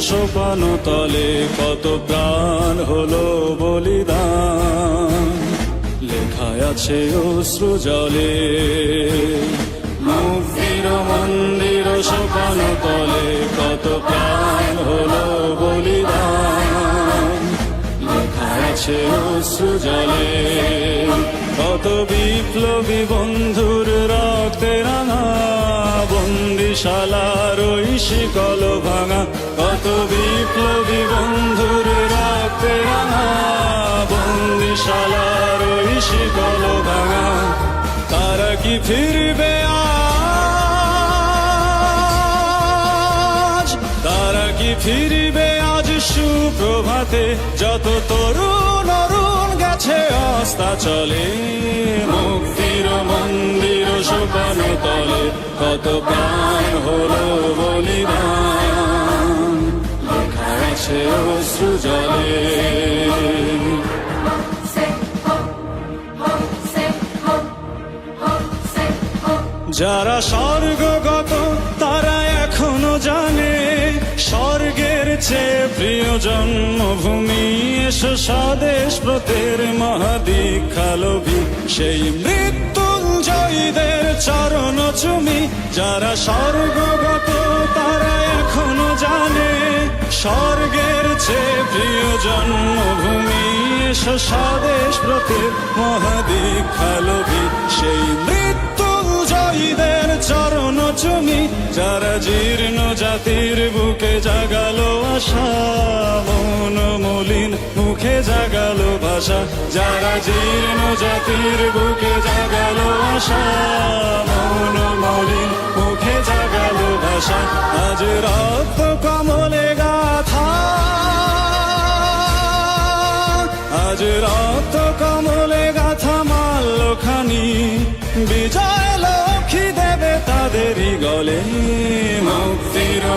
সোপান তলে কত প্রাণ হলো বলিদান। লেখায় আছে অশ্রু জলে। মুক্তির মন্দির সোপান তলে কত প্রাণ হলো বলিদান। লেখায় আছে অশ্রু জলে। কত বিপ্লবী বন্ধুর রক্তে রাঙা বন্দিশালার ওই শিকল ভাঙা, কত বিপ্লবী বন্ধুর রক্তে রাঙা। বন্দিশালার ওই শিকল ভাঙা, তারা কি ফিরবে আজ? তারা কি ফিরবে আজ সুপ্রভাতে? যত তরুণ অরুণ গেছে, অস্তা চলে। তলে কত প্রাণ হলো বলিদান লেখা আছে. যারা স্বর্গগত, তারা এখনও জানে, স্বর্গের চেয়ে প্রিয় জন্মভূমি এসো স্বদেশ ব্রতের মহাদীক্ষালভী সেই মৃত্যুঞ্জয়ীদের চরণ চুমি, যারা স্বর্গগত তারা এখনও জানে, স্বর্গের চেয়ে প্রিয় জন্মভূমি স্বদেশ ব্রতের মহাদীক্ষালভী, সেই যারা জীর্ণ জাতির বুকে জাগালো আশা, মন মলিন মুখে জাগালো ভাষা। যারা জীর্ণ জাতির বুকে জাগালো আশা, মন মলিন মুখে জাগালো ভাষা। আজ রক্ত কমলে গাথা। আজ রক্ত কমলে গাথা মাল্যখানি। বিজয়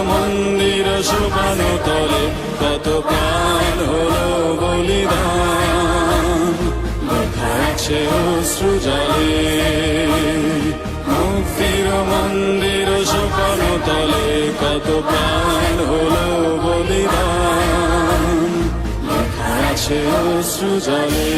মন্দির শোভান তলে কত প্রাণ হলো বলিদান। দেখাচ্ছে অশ্রু জলে, মুক্তির মন্দির শোভান তলে কত প্রাণ হলো বলিদান। লেখা আছে অশ্রু জলে।